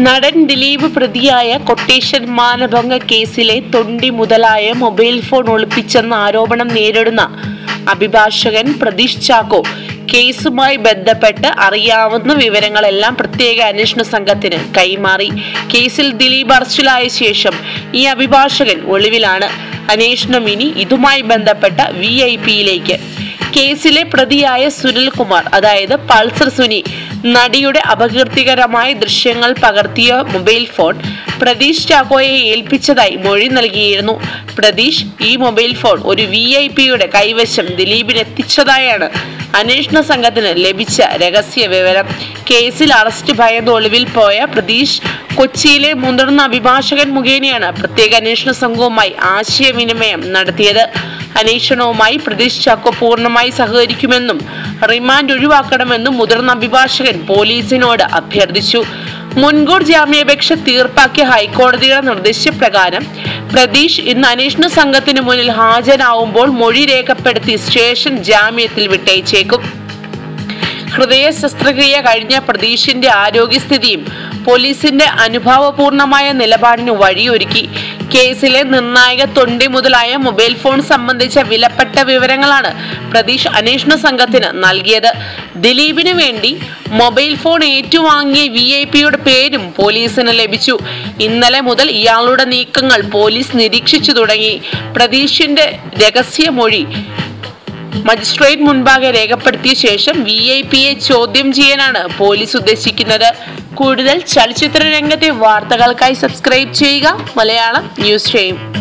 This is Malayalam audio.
നടൻ ദിലീപ് പ്രതിയായ കൊട്ടേഷൻ മാനഭംഗ കേസിലെ തൊണ്ടി മുതലായ മൊബൈൽ ഫോൺ ഒളിപ്പിച്ചെന്ന ആരോപണം നേരിടുന്ന അഭിഭാഷകൻ പ്രതീഷ് ചാക്കോ കേസുമായി ബന്ധപ്പെട്ട് അറിയാവുന്ന വിവരങ്ങളെല്ലാം പ്രത്യേക അന്വേഷണ സംഘത്തിന് കൈമാറി. കേസിൽ ദിലീപ് അറസ്റ്റിലായ ശേഷം ഈ അഭിഭാഷകൻ ഒളിവിലാണ്. അന്വേഷണം ഇനി ഇതുമായി ബന്ധപ്പെട്ട വി ഐ പിയിലേക്ക് കേസിലെ പ്രതിയായ സുനിൽകുമാർ അതായത് പൾസർ സുനി നടിയുടെ അപകീർത്തികരമായ ദൃശ്യങ്ങൾ പകർത്തിയ മൊബൈൽ ഫോൺ പ്രതീഷ് ചാക്കോയെ ഏൽപ്പിച്ചതായി മൊഴി നൽകിയിരുന്നു. പ്രതീഷ് ഈ മൊബൈൽ ഫോൺ ഒരു വി ഐ പിയുടെ കൈവശം ദിലീപിന് എത്തിച്ചതായാണ് അന്വേഷണ സംഘത്തിന് ലഭിച്ച രഹസ്യ വിവരം. കേസിൽ അറസ്റ്റ് ഭയന്ന് ഒളിവിൽ പോയ പ്രതീഷ് കൊച്ചിയിലെ മുതിർന്ന അഭിഭാഷകൻ മുഖേനയാണ് പ്രത്യേക അന്വേഷണ സംഘവുമായി ആശയവിനിമയം നടത്തിയത്. അന്വേഷണവുമായി പ്രതീഷ് ചാക്കോ പൂർണമായി സഹകരിക്കുമെന്നും റിമാൻഡ് ഒഴിവാക്കണമെന്നും മുതിർന്ന അഭിഭാഷകൻ പോലീസിനോട് അഭ്യർത്ഥിച്ചു. മുൻകൂർ ജാമ്യാപേക്ഷ തീർപ്പാക്കിയ ഹൈക്കോടതിയുടെ നിർദ്ദേശപ്രകാരം പ്രതീഷ് ഇന്ന് അന്വേഷണ സംഘത്തിന് മുന്നിൽ ഹാജരാവുമ്പോൾ മൊഴി രേഖപ്പെടുത്തി സ്റ്റേഷൻ ജാമ്യത്തിൽ വിട്ടയച്ചേക്കും. ഹൃദയ ശസ്ത്രക്രിയ കഴിഞ്ഞ പ്രതീഷിന്റെ ആരോഗ്യസ്ഥിതിയും പോലീസിന്റെ അനുഭാവപൂർണമായ നിലപാടിന് വഴിയൊരുക്കി. കേസിലെ നിർണായക തൊണ്ടി മുതലായ മൊബൈൽ ഫോൺ സംബന്ധിച്ച വിലപ്പെട്ട വിവരങ്ങളാണ് പ്രതീഷ് അന്വേഷണ സംഘത്തിന് നൽകിയത്. ദിലീപിന് വേണ്ടി മൊബൈൽ ഫോൺ ഏറ്റുവാങ്ങിയ വി ഐ പിയുടെ പേരും പോലീസിന് ലഭിച്ചു. ഇന്നലെ മുതൽ ഇയാളുടെ നീക്കങ്ങൾ പോലീസ് നിരീക്ഷിച്ചു തുടങ്ങി. പ്രതീഷിന്റെ രഹസ്യമൊഴി മജിസ്ട്രേറ്റ് മുൻപാകെ രേഖപ്പെടുത്തിയ ശേഷം വി ഐ പിയെ ചോദ്യം ചെയ്യാനാണ് പോലീസ് ഉദ്ദേശിക്കുന്നത്. കൂടുതൽ ചലച്ചിത്ര രംഗത്തെ വാർത്തകൾക്കായി സബ്സ്ക്രൈബ് ചെയ്യുക. മലയാളം ന്യൂസ് ചെയ്യും